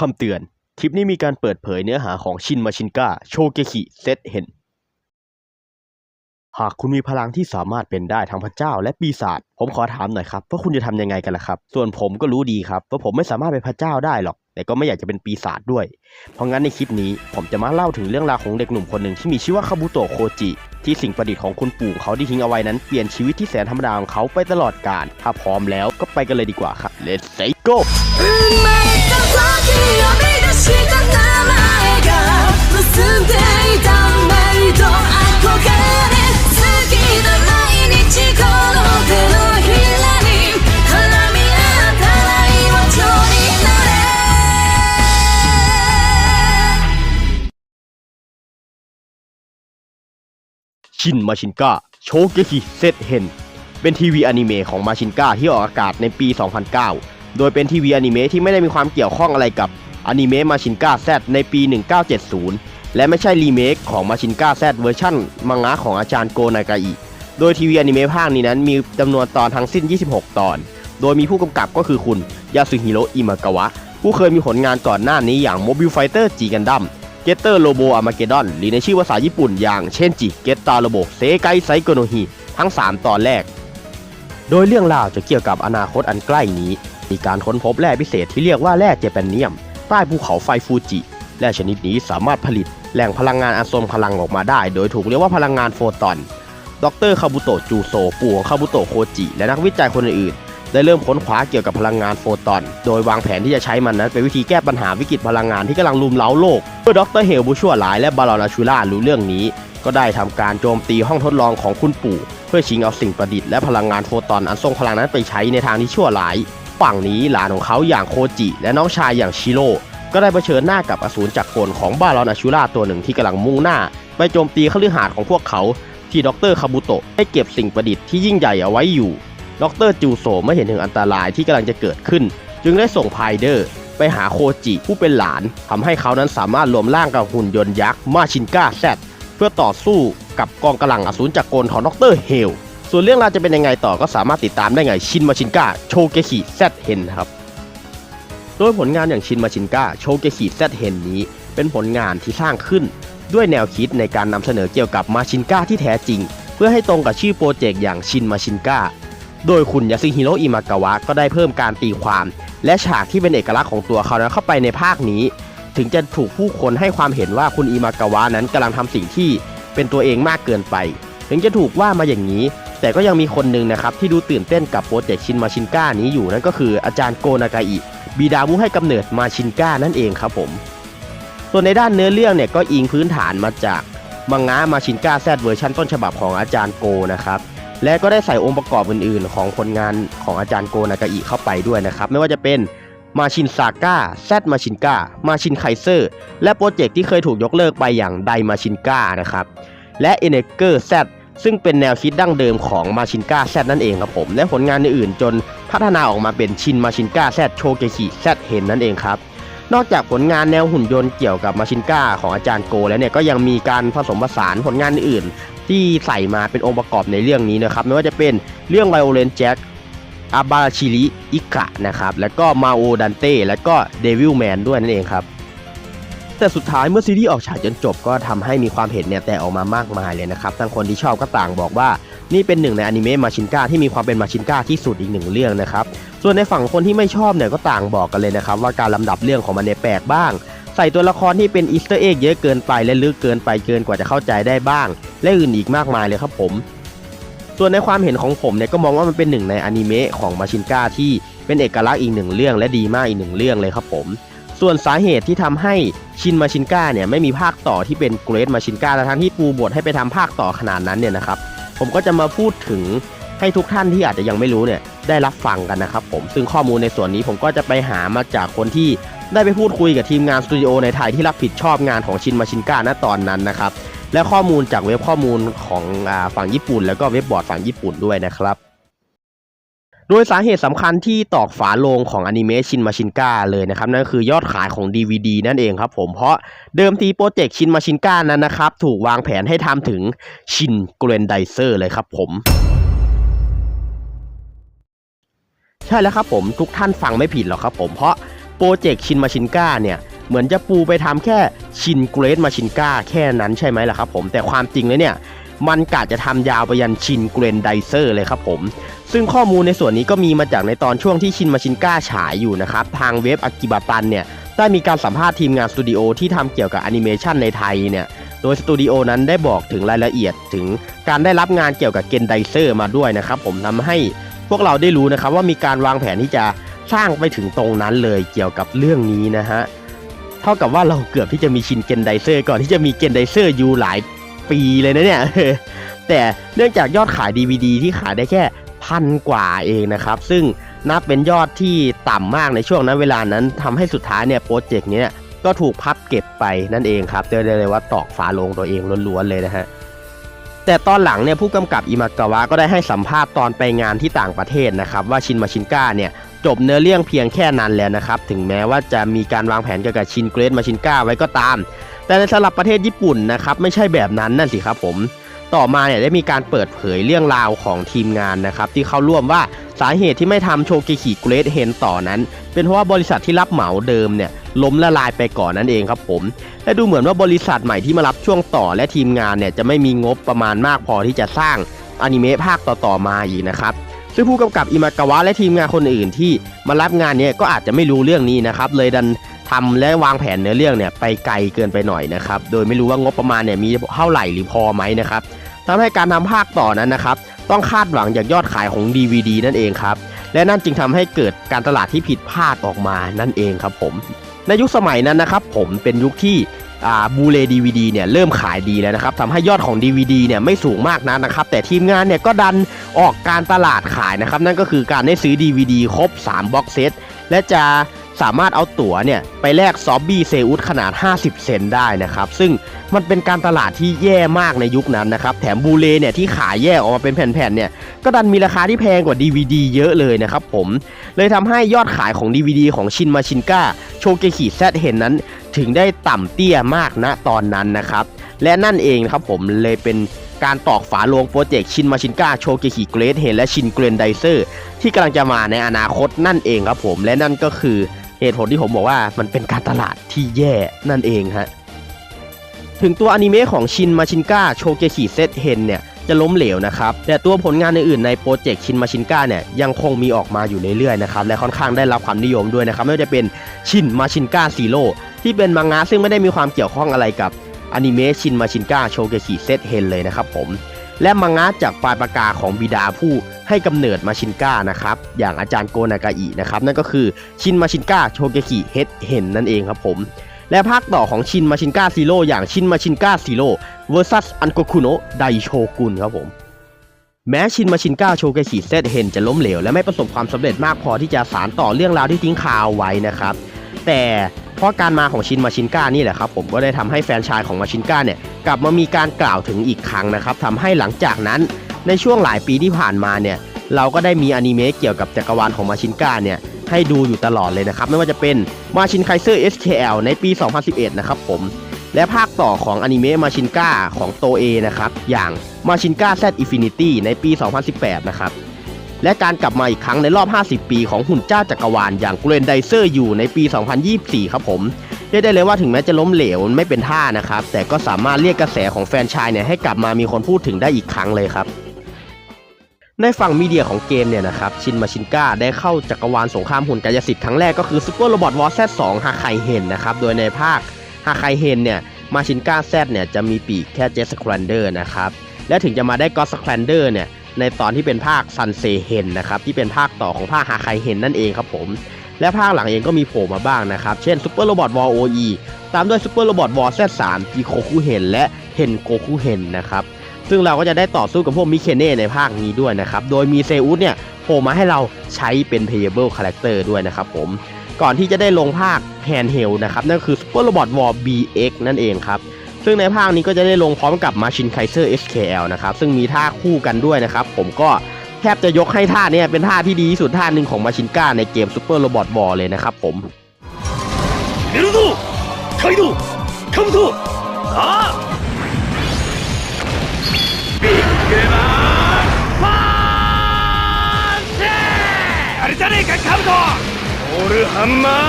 คำเตือน คลิปนี้มีการเปิดเผยเนื้อหาของชินมาชินกาโชเกคิ เซตเห็น หากคุณมีพลังที่สามารถเป็นได้ทั้งพระเจ้าและปีศาจ ผมขอถามหน่อยครับว่าคุณจะทำยังไงกันล่ะครับ ส่วนผมก็รู้ดีครับว่าผมไม่สามารถเป็นพระเจ้าได้หรอก แต่ก็ไม่อยากจะเป็นปีศาจด้วย เพราะงั้นในคลิปนี้ผมจะมาเล่าถึงเรื่องราวของเด็กหนุ่มคนหนึ่งที่มีชื่อว่าคาบุโตะโคจิ ที่สิ่งประดิษฐ์ของคุณปู่เขาที่ทิ้งเอาไว้นั้นเปลี่ยนชีวิตที่แสนธรรมดาของเขาไปตลอดกาล ถ้าพร้อมแล้วก็ไปกันเลยดีกว่าครับ Let's say go 生まれた時呼び出した名前が結んでいたメイド憧れ好きな毎日 ชินมาชินกาโชเกคิเซตเฮนเป็นทีวีอนิเมะของมาชินกาที่ออกอากาศในปี 2009 โดยเป็นทีวีอนิเมะที่ไม่ได้มีความเกี่ยวข้องอะไรกับอนิเมะมาชินกาแซในปี 1970 และไม่ใช่รีเมคของมาชินกาแซเวอร์ชันมังงะของอาจารย์โกนากาอิโดยทีวีอนิเมะภาคนี้นั้นมีจำนวนตอนทั้งสิ้น 26 ตอน โดยมีผู้กำกับก็คือคุณยาสึฮิโรอิมากาวะ ผู้เคยมีผลงานก่อนหน้านี้อย่าง Mobile Fighter G Gundam เกตเตอร์โลโบอามาเกดอนหรือในชื่อภาษาญี่ปุ่นอย่างเช่นจิเกตตาโลโบเซไกไซโกโนฮิทั้ง 3 ตอนแรก โดยเรื่องราวจะเกี่ยวกับอนาคตอันใกล้นี้ มีการค้นพบแร่พิเศษที่เรียกว่าแร่เจแปนเนียม ใต้ภูเขาไฟฟูจิแร่ชนิดนี้สามารถผลิตแหล่งพลังงานอันทรงพลังออกมาได้ โดยถูกเรียกว่าพลังงานโฟตอน ดรคาบุโตะจูโซปู่ของคาบุโตะโคจิ และนักวิจัยคนอื่น ได้เริ่มค้นคว้าเกี่ยวกับพลังงานโฟตอน โดยวางแผนที่จะใช้มันนั้นเป็นวิธีแก้ปัญหาวิกฤตพลังงานที่กำลังลุมเล้าโลก เมื่อดรเฮลบูชัวหลายและบารอนาชูล่ารู้เรื่องนี้ ก็ได้ทำการโจมตีห้องทดลองของคุณปู่ เพื่อชิงเอาสิ่งประดิษฐ์และพลังงานโฟตอนอันทรงพลังนั้นไปใช้ในทางที่ชั่วร้าย ฝั่งนี้หลานของเขาอย่างโคจิ และน้องชายอย่างชิโร่ก็ได้เผชิญหน้ากับอสูรจักรกลของบารอนาชูล่าตัวหนึ่งที่กำลังมุ่งหน้าไปโจมตีคฤหาสน์ของพวกเขาที่ดรคาบุโตะได้เก็บสิ่งประดิษฐ์ที่ยิ่งใหญ่เอาไว้อยู่ ดรจูโซเมื่อเห็นถึงอันตรายที่กำลังจะเกิดขึ้น จึงได้ส่งไพเดอร์ไปหาโคจิผู้เป็นหลานทำให้เขานั้นสามารถรวมร่างกับหุ่นยนต์ยักษ์มาชินกาแซดเพื่อต่อสู้กับกองกำลังอสูรจักรกลของดรเฮล ส่วนเรื่องราวจะเป็นยังไงต่อก็สามารถติดตามได้ไงชินมาชินกาโชเกคิแซดเฮนครับ โดยผลงานอย่างชินมาชินกาโชเกคิแซดเฮนนี้ เป็นผลงานที่สร้างขึ้น ด้วยแนวคิดในการนำเสนอเกี่ยวกับมาชินกาที่แท้จริง เพื่อให้ตรงกับชื่อโปรเจกต์อย่างชินมาชินกา โดยคุณยาซิฮิโรอิมากาวะก็ได้เพิ่มการตีความ และฉากที่เป็นเอกลักษณ์ของตัวเขานั้นเข้าไปในภาคนี้ ถึงจะถูกผู้คนให้ความเห็นว่าคุณอิมากาวะนั้นกำลังทำสิ่งที่เป็นตัวเองมากเกินไป ถึงจะถูกว่ามาอย่างนี้ แต่ก็ยังมีคนหนึ่งนะครับที่ดูตื่นเต้นกับโปรเจกต์ชินมาชินก้านี้อยู่นั่นก็คืออาจารย์โกนากาอิบิดาผู้ให้กำเนิดมาชินก้านั่นเองครับผม ส่วนในด้านเนื้อเรื่องเนี่ยก็อิงพื้นฐานมาจากมังงะมาชินก้าแซดเวอร์ชันต้นฉบับของอาจารย์โกนะครับ และก็ได้ใส่องค์ประกอบอื่นๆ ของผลงานของอาจารย์โกนากาอิเข้าไปด้วยนะครับ ไม่ว่าจะเป็นมาชินซาก้าแซดมาชินก้ามาชินไคเซอร์และโปรเจกต์ที่เคยถูกยกเลิกไปอย่างไดมาชินก้านะครับและเอเนเกอร์แซดซึ่งเป็นแนวคิดดั้งเดิมของมาชินก้าแซดนั่นเองครับผม และผลงานอื่นๆ จนพัฒนาออกมาเป็นชินมาชินก้าแซดโชเกคิแซดเห็นนั่นเองครับนอกจากผลงานแนวหุ่นยนต์เกี่ยวกับมาชินก้าของอาจารย์โกแล้วเนี่ยก็ยังมีการผสมผสานผลงานอื่น ที่ใส่มาเป็นองค์ประกอบในเรื่องนี้นะครับ ไม่ว่าจะเป็นเรื่องไวโอเลนแจ็คอาบาชิริอิกะนะครับ แล้วก็มาโอดันเต้แล้วก็เดวิลแมนด้วยนั่นเองครับ แต่สุดท้ายเมื่อซีรีส์ออกฉายจนจบก็ทำให้มีความเห็นเนี่ยแต่ออกมามากมายเลยนะครับ ทั้งคนที่ชอบก็ต่างบอกว่านี่เป็นหนึ่งในอนิเมะมาชินก้าที่มีความเป็นมาชินก้าที่สุดอีกหนึ่งเรื่องนะครับ ส่วนในฝั่งคนที่ไม่ชอบเนี่ยก็ต่างบอกกันเลยนะครับ ว่าการลำดับเรื่องของมันเนี่ยแปลกบ้าง ใส่ตัวละครที่เป็นอีสเตอร์เอ็กเยอะเกินไปและลึกเกินไปเกินกว่าจะเข้าใจได้บ้าง และอื่นอีกมากมายเลยครับผม ส่วนในความเห็นของผมเนี่ยก็มองว่ามันเป็นหนึ่งในอนิเมะของมาชินก้าที่เป็นเอกลักษณ์อีกหนึ่งเรื่องและดีมากอีกหนึ่งเรื่องเลยครับผม ส่วนสาเหตุที่ทำให้ชินมาชินก้าเนี่ยไม่มีภาคต่อที่เป็นเกรดมาชินก้าทั้งที่ปูบทให้ไปทำภาคต่อขนาดนั้นเนี่ยนะครับผมก็จะมาพูดถึง ให้ทุกท่านที่อาจจะยังไม่รู้เนี่ยได้รับฟังกันนะครับผมซึ่งข้อมูลในส่วนนี้ผมก็จะไปหามาจากคนที่ได้ไปพูดคุยกับทีมงานสตูดิโอในไทยที่รับผิดชอบงานของชินมาชินก้าณตอนนั้นนะครับและข้อมูลจากเว็บข้อมูลของฝั่งญี่ปุ่น แล้วก็เว็บบอร์ดฝั่งญี่ปุ่นด้วยนะครับโดยสาเหตุสำคัญที่ตอกฝาโลงของอนิเมะชินมาชินก้าเลยนะครับนั่นคือยอดขายของ DVD นั่นเองครับผมเพราะเดิมทีโปรเจกต์ชินมาชินก้านั้นนะครับ ถูกวางแผนให้ทำถึงชินเกรนไดเซอร์เลยครับผม ใช่แล้วครับผมทุกท่านฟังไม่ผิดหรอกครับผมเพราะโปรเจกต์ชินมาชินก้าเนี่ยเหมือนจะปูไปทำแค่ชินเกรดมาชินก้าแค่นั้นใช่ไหมล่ะครับผมแต่ความจริงเลยเนี่ยมันกะจะทำยาวไปยันชินเกรนไดเซอร์เลยครับผม ซึ่งข้อมูลในส่วนนี้ก็มีมาจากในตอนช่วงที่ชินมาชินก้าฉายอยู่นะครับ ทางเว็บอากิบาตันเนี่ยได้มีการสัมภาษณ์ทีมงานสตูดิโอที่ทำเกี่ยวกับแอนิเมชันในไทยเนี่ยโดยสตูดิโอนั้นได้บอกถึงรายละเอียดถึงการได้รับงานเกี่ยวกับเกนไดเซอร์มาด้วยนะครับผมทำให้ พวกเราได้รู้นะครับว่ามีการวางแผนที่จะสร้างไปถึงตรงนั้นเลยเกี่ยวกับเรื่องนี้นะฮะเท่ากับว่าเราเกือบที่จะมีชินเกนไดเซอร์ก่อนที่จะมีเกนไดเซอร์อยู่หลายปีเลยนะเนี่ยแต่เนื่องจากยอดขาย DVD ที่ขายได้แค่พันกว่าเองนะครับ ซึ่งนับเป็นยอดที่ต่ำมากในช่วงนั้นเวลานั้นทำให้สุดท้ายเนี่ยโปรเจกต์เนี้ยก็ถูกพับเก็บไปนั่นเองครับเรียกได้เลยว่าตอกฝาลงตัวเองล้วนๆเลยนะฮะ แต่ตอนหลังเนี่ยผู้กำกับอิมากาวะก็ได้ให้สัมภาษณ์ตอนไปงานที่ต่างประเทศนะครับว่าชินมาชินก้าเนี่ยจบเนื้อเรื่องเพียงแค่นั้นแล้วนะครับถึงแม้ว่าจะมีการวางแผนเกี่ยวกับชินเกรดมาชินก้าไว้ก็ตาม แต่ในสำหรับประเทศญี่ปุ่นนะครับไม่ใช่แบบนั้นนั่นสิครับผม ต่อมาเนี่ยได้มีการเปิดเผยเรื่องราวของทีมงานนะครับที่เข้าร่วมว่าสาเหตุที่ไม่ทำโชเกคิเกรดเฮนต่อนั้น เป็นเพราะว่าบริษัทที่รับเหมาเดิมเนี่ยล้มละลายไปก่อนนั่นเองครับผม และดูเหมือนว่าบริษัทใหม่ที่มารับช่วงต่อและทีมงานเนี่ยจะไม่มีงบประมาณมากพอที่จะสร้างอนิเมะภาคต่อๆมาอีกนะครับซึ่งผู้กำกับอิมากาวะและทีมงานคนอื่นที่มารับงานเนี้ก็อาจจะไม่รู้เรื่องนี้นะครับเลยดัน ทำและวางแผนเนื้อเรื่องเนี่ยไปไกลเกินไปหน่อยนะครับ โดยไม่รู้ว่างบประมาณเนี่ยมีเท่าไหร่หรือพอไหมนะครับทำให้การทำภาคต่อนั้นนะครับ ต้องคาดหวังจากยอดขายของ DVD นั่นเองครับ และนั่นจึงทำให้เกิดการตลาดที่ผิดพลาดออกมานั่นเองครับผม ในยุคสมัยนั้นนะครับ ผมเป็นยุคที่บูเลดีวีดีเนี่ยเริ่มขายดีแล้วนะครับทำให้ยอดของ DVD เนี่ยไม่สูงมากนักนะครับ แต่ทีมงานเนี่ยก็ดันออกการตลาดขายนะครับ นั่นก็คือการได้ซื้อ DVD ครบ 3บ็อกเซตและจะ สามารถเอาตั๋วเนี่ยไปแลกซอบบี้เซอุสขนาด 50 เซนได้นะครับ ซึ่งมันเป็นการตลาดที่แย่มากในยุคนั้นนะครับ แถมบูเลเนี่ยที่ขายแยกออกมาเป็นแผ่นๆเนี่ย ก็ดันมีราคาที่แพงกว่า DVD เยอะเลยนะครับผม เลยทำให้ยอดขายของ DVD ของชินมาชินก้าโชเกคิแซดเห็นนั้น ถึงได้ต่ำเตี้ยมากณตอนนั้นนะครับ และนั่นเองครับผมเลยเป็นการตอกฝาโลงโปรเจกต์ชินมาชินก้าโชเกคิเกรดเห็นและชินเกรนไดเซอร์ที่กำลังจะมาในอนาคตนั่นเองครับผมและนั่นก็คือ เหตุผลที่ผมบอกว่ามันเป็นการตลาดที่แย่นั่นเองฮะ ถึงตัวอนิเมะของชินมาชินก้าโชเกคิเซตเฮนเนี่ยจะล้มเหลวนะครับ แต่ตัวผลงานอื่นๆในโปรเจกต์ชินมาชินก้าเนี่ยยังคงมีออกมาอยู่เรื่อยๆนะครับ และค่อนข้างได้รับความนิยมด้วยนะครับ ไม่ว่าจะเป็นชินมาชินก้าซีโร่ที่เป็นมังงะซึ่งไม่ได้มีความเกี่ยวข้องอะไรกับอนิเมะชินมาชินก้าโชเกคิเซตเฮนเลยนะครับผม และมังงะจากปลายปากกาของบิดาผู้ให้กำเนิดมาชินก้านะครับ อย่างอาจารย์โกนากาอินะครับ นั่นก็คือชินมาชินก้าโชเกคิเฮดเฮนนั่นเองครับผม และภาคต่อของชินมาชินก้าซีโร่อย่างชินมาชินก้าซีโร่ vs อันโกคุโนะไดโชกุนครับผมแม้ชินมาชินก้าโชเกคิเซตเฮนจะล้มเหลวและไม่ประสบความสำเร็จมากพอที่จะสารต่อเรื่องราวที่ทิ้งคาวไว้นะครับ แต่ เพราะการมาของชินมาชินก้านี่แหละครับผมก็ได้ทำให้แฟนชายของมาชินก้าเนี่ยกลับมามีการกล่าวถึงอีกครั้งนะครับทำให้หลังจากนั้น ในช่วงหลายปีที่ผ่านมาเนี่ยเราก็ได้มีอนิเมะเกี่ยวกับจักรวาลของมาชินก้าเนี่ยให้ดูอยู่ตลอดเลยนะครับไม่ว่าจะเป็นมาชินไคเซอร์ SKL ในปี 2011 นะครับผมและภาคต่อของอนิเมะมาชินก้าของโตเอนะครับอย่างมาชินก้า Z Infinity ในปี 2018 นะครับ และการกลับมาอีกครั้งในรอบ 50 ปีของหุ่นเจ้าจักรวาลอย่างเกรนไดเซอร์อยู่ในปี 2024 ครับผมเรียกได้เลยว่าถึงแม้จะล้มเหลวไม่เป็นท่านะครับ แต่ก็สามารถเรียกกระแสของแฟนชายเนี่ยให้กลับมามีคนพูดถึงได้อีกครั้งเลยครับในฝั่งมีเดียของเกมเนี่ยนะครับชินมาชินก้าได้เข้าจักรวาลสงครามหุ่นกายสิทธิ์ครั้งแรกก็คือซูเปอร์โรบอทวอร์แซ2ฮาไคเฮนนะครับโดยในภาคฮาไคเฮนเนี่ยมาชินก้าแซดเนี่ยจะมีปีกแค่เจสแครนเดอร์นะครับและถึงจะมาได้ก็สแครนเดอร์เนี่ย ในตอนที่เป็นภาคซันเซเฮนนะครับที่เป็นภาคต่อของภาคฮาไคเฮนนั่นเองครับผม และภาคหลังเองก็มีโผล่มาบ้างนะครับ เช่นซูเปอร์โรบอทวอลโอตามด้วยซูเปอร์โรบอทวอลแซสามจีโคคุเฮนและเฮนโกคุเฮนนะครับซึ่งเราก็จะได้ต่อสู้กับพวกมิเคเน่ในภาคนี้ด้วยนะครับ โดยมีเซอุสเนี่ยโผล่มาให้เราใช้เป็น playable character ด้วยนะครับผม ก่อนที่จะได้ลงภาค handheld นะครับ นั่นคือ Super Robot War BX นั่นเองครับ ซึ่งในภาคนี้ก็จะได้ลงพร้อมกับมาชินไคเซอร์ SKL นะครับ ซึ่งมีท่าคู่กันด้วยนะครับ ผมก็แทบจะยกให้ท่าเนี่ยเป็นท่าที่ดีที่สุดท่าหนึ่งของมาชินก้าในเกมซูเปอร์โรบอทบอลเลยนะครับผมเนรุโตะไคคัมโตอาบิ๊กเกมาฟานเซ่อะไรจะได้กันคัมโตะโอลฮัมมา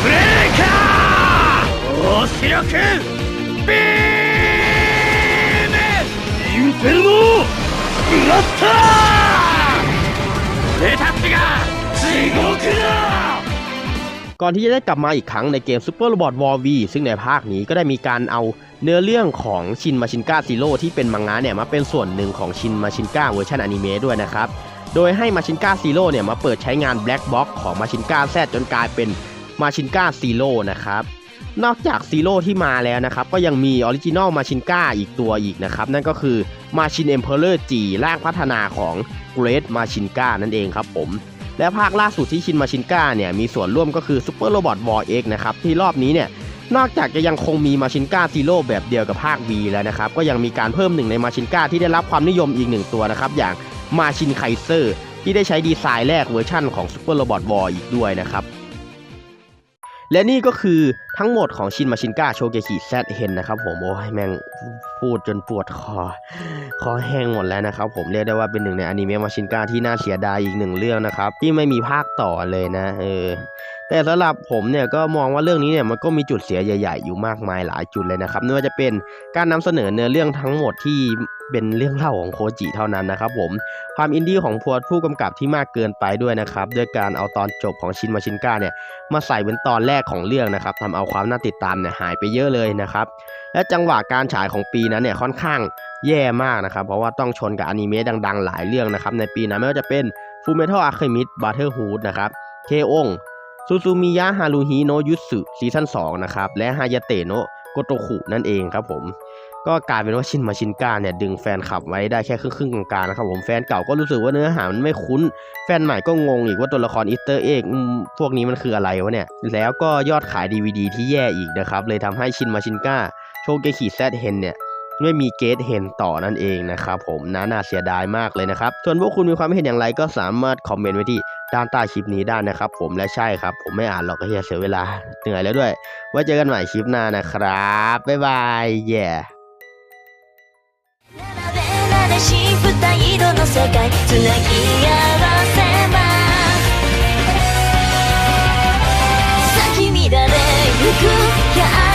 เบรคาโอสิรัก ンフェルノブラスター俺たちが地獄だ ก่อนที่จะได้กลับมาอีกครั้งในเกม Super Robot War V ซึ่งในภาคนี้ก็ได้มีการเอาเนื้อเรื่องของชินมาชินกาซีโร่ที่เป็นมังงะเนี่ยมาเป็นส่วนหนึ่งของชินมาชินกาเวอร์ชันอนิเมะด้วยนะครับ โดยให้มาชินกาซีโร่เนี่ยมาเปิดใช้งาน Black Box ของมาชินกาแซจนกลายเป็นมาชินกาซีโร่นะครับ นอกจากซีโร่ที่มาแล้วนะครับ ก็ยังมีออริจินอลมาชินก้าอีกตัวอีกนะครับ นั่นก็คือมาชินเอ็มเพลเลอร์จีร่างพัฒนาของเกร t มาชินก้านั่นเองครับผม และภาคล่าสุดที่ชินมาชินก้าเนี่ย มีส่วนร่วมก็คือ Super Robot War X นะครับ ที่รอบนี้เนี่ย นอกจากจะยังคงมีมาชินก้าซีโร่แบบเดียวกับภาค V แล้วนะครับ ก็ยังมีการเพิ่มหนึ่งในมาชินก้าที่ได้รับความนิยมอีกหนึ่งตัวนะครับอย่างมาชินไคเซอร์ที่ได้ใช้ดีไซน์แรกเวอร์ชั่นของ Super Robot War อีกด้วยนะครับ และนี่ก็คือทั้งหมดของชินมาชินกาโชเกคิแซดเฮนนะครับผม โอ้ยแม่งพูดจนปวดคอ คอแห้งหมดแล้วนะครับผมเรียกได้ว่าเป็นหนึ่งในอนิเมะมาชินกาที่น่าเสียดายอีกหนึ่งเรื่องนะครับ ที่ไม่มีภาคต่อเลยนะ เออ แต่สำหรับผมเนี่ยก็มองว่าเรื่องนี้เนี่ยมันก็มีจุดเสียใหญ่ ๆ อยู่มากมายหลายจุดเลยนะครับไม่ว่าจะเป็นการนำเสนอเนื้อเรื่องทั้งหมดที่ เป็นเรื่องเล่าของโคจิเท่านั้นนะครับผมความอินดี้ของพวดผู้กำกับที่มากเกินไปด้วยนะครับด้วยการเอาตอนจบของชินมาชินก้าเนี่ยมาใส่เป็นตอนแรกของเรื่องนะครับทำเอาความน่าติดตามเนี่ยหายไปเยอะเลยนะครับและจังหวะการฉายของปีนั้นเนี่ยค่อนข้างแย่มากนะครับเพราะว่าต้องชนกับอนิเมะดัง ๆ หลายเรื่องนะครับในปีนั้นไม่ว่าจะเป็น Full Metal Alchemist Brotherhood นะครับเคองซูซูมิยะฮารุฮิโนยุสึซีซั่น2นะครับและฮายาเตะโนโกโตคุนั่นเองครับผม ก็กลายเป็นว่าชินมาชินกาเนี่ยดึงแฟนคลับไว้ได้แค่ครึ่งๆกลางๆนะครับผมแฟนเก่าก็รู้สึกว่าเนื้อหามันไม่คุ้น แฟนใหม่ก็งงอีกว่าตัวละครอิสเตอร์เอกพวกนี้มันคืออะไรวะเนี่ยแล้วก็ยอดขาย DVD ที่แย่อีกนะครับเลยทำให้ชินมาชินกาโชเกคิแซดเฮนเนี่ยไม่มีเกตเห็นต่อนั่นเองนะครับผมน่าเสียดายมากเลยนะครับ ส่วนพวกคุณมีความเห็นอย่างไรก็สามารถคอมเมนต์ไว้ที่ด้านใต้คลิปนี้ได้นะครับผมและใช่ครับ ผมไม่อ่านหรอกเฮียเสียเวลาเหนื่อยแล้วด้วย ไว้เจอกันใหม่คลิปหน้านะครับ บ๊ายบายแย่ yeah. れし二色の世界つなぎ合わせます。咲き乱れゆく